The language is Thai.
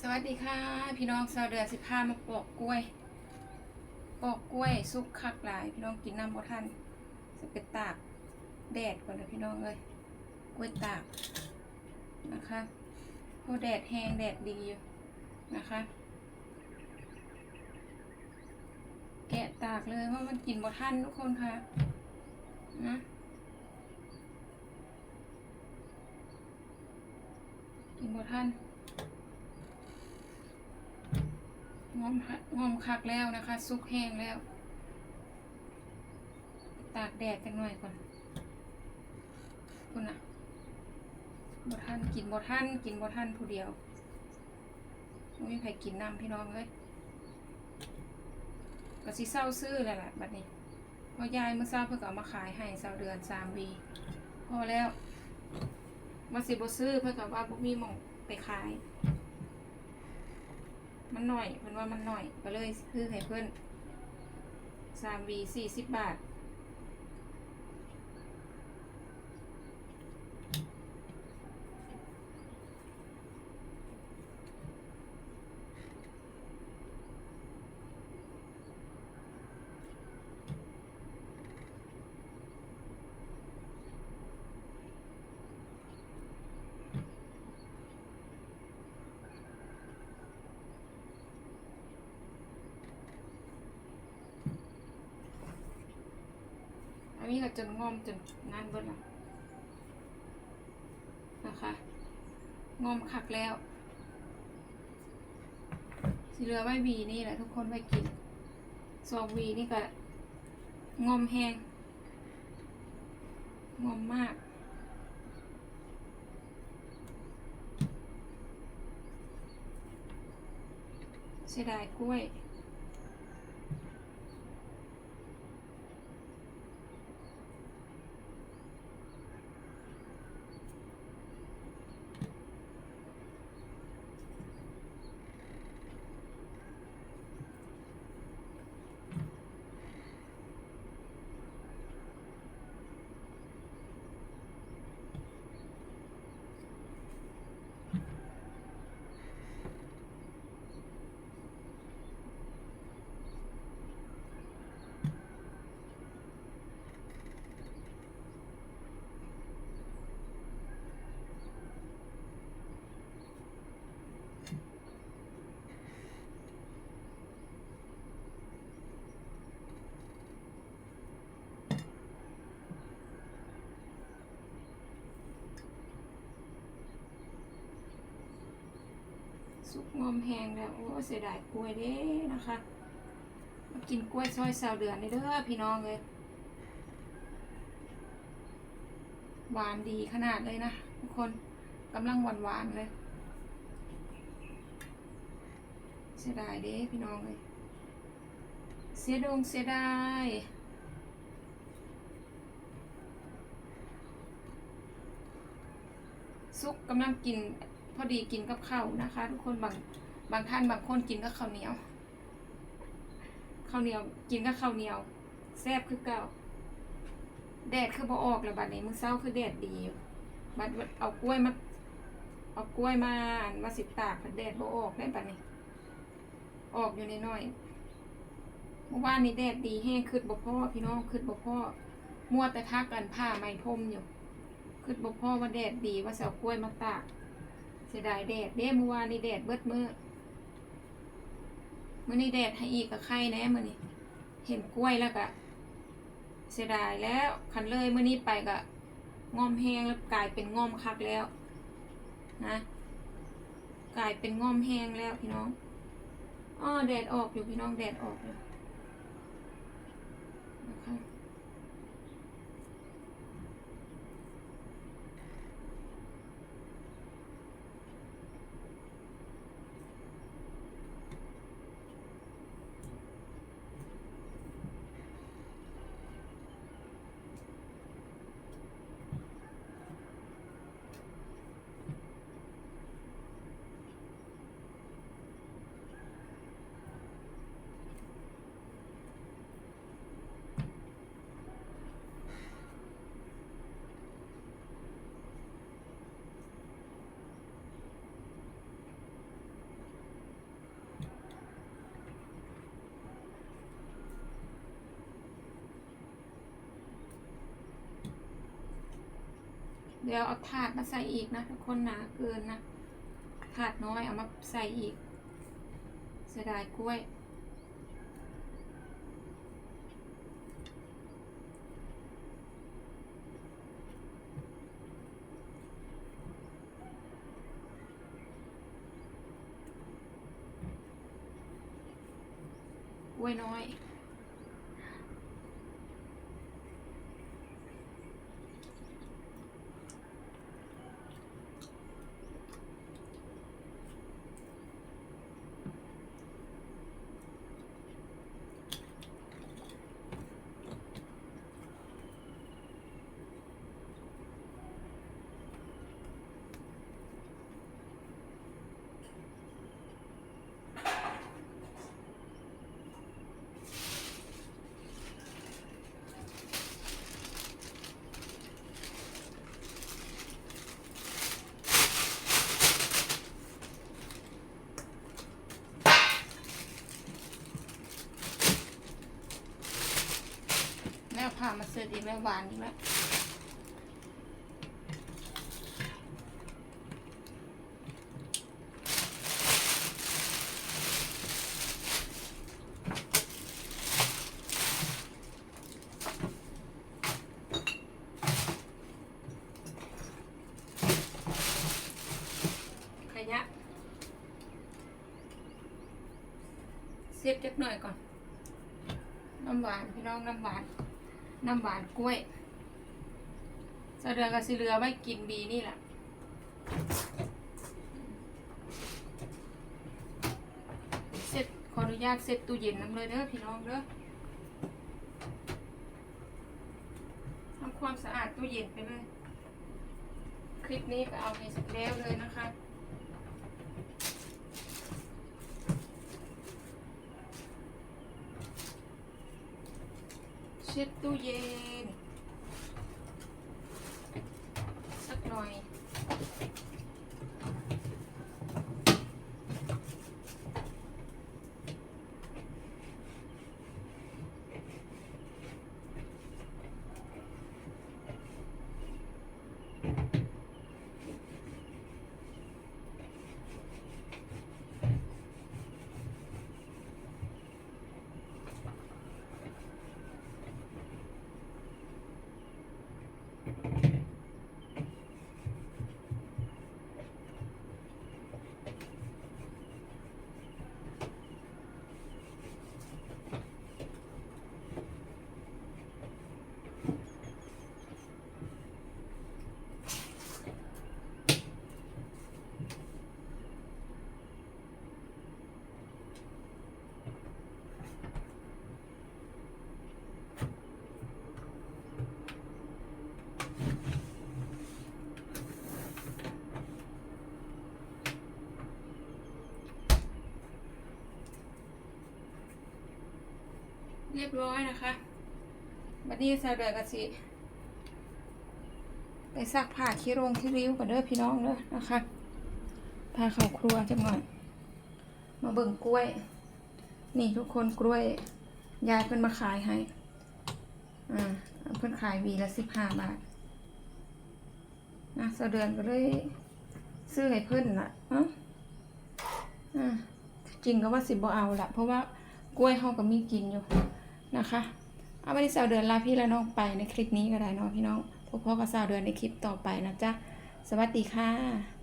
สวัสดีค่ะ พี่น้องชาวเดือนสิบห้ามาปอกกล้วย ปอกกล้วยสุกคักหลาย พี่น้องกินน้ำบ่ทันจะไปตากแดดก่อนนะพี่น้องเลยกล้วยตากนะคะเพราะแดดแห้งแดดดีอยู่นะคะ แกะตากเลยว่ามันกินบ่ทันทุกคนค่ะนะกินบ่ทัน งอมงอมคักแล้วนะคะ ซุกแห้งแล้ว ตากแดดกันหน่อยก่อน คุณอะบท่านกินบท่านกินบท่านผู้เดียวไม่มีใครกินน้ำพี่น้องเลยก็สิเศร้าซื้อแหละแหละบัดนี้เพอยายเมื่อเศร้าเพิ่งเอามาขายให้เศร้าเดือนสามวีพอแล้วมาสิบซื้อเพื่อกับว่าบุมีมองไปขาย มันหน่อยเพิ่นว่ามันหน่อยก็เลยซื้อให้เพื่อนสามวีสี่สิบบาท จนงอมจนงานเบิดแล้วนะคะงอมคักแล้วสีเหลือไว้วีนี่แหละทุกคนไว้กินสองวีนี่ก็งอมแห้งงอมมากเสียดายกล้วย สุกงอมแห้งแล้วโอ้เสียดายกล้วยเด้นะคะมากินกล้วยซอยสาวเดือนนี่เด้อพี่น้องเลยหวานดีขนาดเลยนะทุกคนกำลังหวานหวานเลยเสียดายเด้พี่น้องเลยเสียดงเสียดายซุกกำลังกิน พอดีกินกับข้าวนะคะ ทุกคนบางบางท่านบางคนกินกับข้าวเหนียวข้าวเหนียวกินกับข้าวเหนียวแซ่บคือเก่าแดดคือบ่ออกแล้วบัดนี้มื้อเช้าคือแดดดีบัดเอากล้วยมาเอากล้วยมาอันมาสิบตากผัดแดดบ่ออกได้บัดนี้ ออกอยู่ในน้อยเมื่อวานนี้แดดดีแห้งคืดบ่พ่อพี่น้องคืดบ่พ่อมัวแต่ทักกันผ้าไหมพรมอยู่คืดบ่พ่อว่าแดดดีว่าสิเอากล้วยมาตาก สียดายแดดเด้เมื่อวานนี่แดดเบิดมือมื่อนี้แดดให้อีกกับไข่แน่มื่อนี้เห็นกล้วยแล้วก็เสียดายแล้วคันเลยมื่อนี้ไปก็งอมแห้งแล้วกลายเป็นงอมคักแล้ว นะ กลายเป็นงอมแห้งแล้วพี่น้องอ้อแดดออกอยู่พี่น้องแดดออกอยู่นะคะ อ เดี๋ยวเอาถาดมาใส่อีกนะทุกคนหนาเกินนะถาดน้อยเอามาใส่อีกเสียดายกล้วย กล้วยน้อย แม่เอาผ่ามาเสิร์ฟอีกแล้วหวานอีกแล้วขยะเสียบจักหน่อยก่อน น้ำหวาน พี่น้องน้ำหวาน น้ำหวานกล้วยสะเดือกับสิเรือไว้กินบีนี่แหละเสร็จขออนุญาตเสร็จตู้เย็นน้ำเลยเด้อพี่น้องเด้อทำความสะอาดตู้เย็นไปเลย คลิปนี้ก็เอาไปเสร็จแล้วเลยนะคะ เช็ดตู้เย็น สักหน่อย เรียบร้อยนะคะบัดนี้ใส่แบบกสิไปซักผ้าขี้โรงที่ริ้วกันเด้อพี่น้องเด้อนะคะพาเข้าครัวจังหน่อย มาเบิ่งกล้วย นี่ทุกคนกล้วย ยายเพิ่นมาขายให้ อ่าเพิ่นขายวีละสิบห้าบาทนะสะเดือนก็เลยซื้อให้เพิ่นน่ะเอ้าอ่าจริงก็ว่าสิบ่เอาละเพราะว่ากล้วยเฮาก็มีกินอยู่ นะคะเอาไปที่สาวเดือนลาพี่และน้องไปในคลิปนี้ก็ได้เนาะพี่น้องพบพ่อกับสาวเดือนในคลิปต่อไปนะจ๊ะสวัสดีค่ะ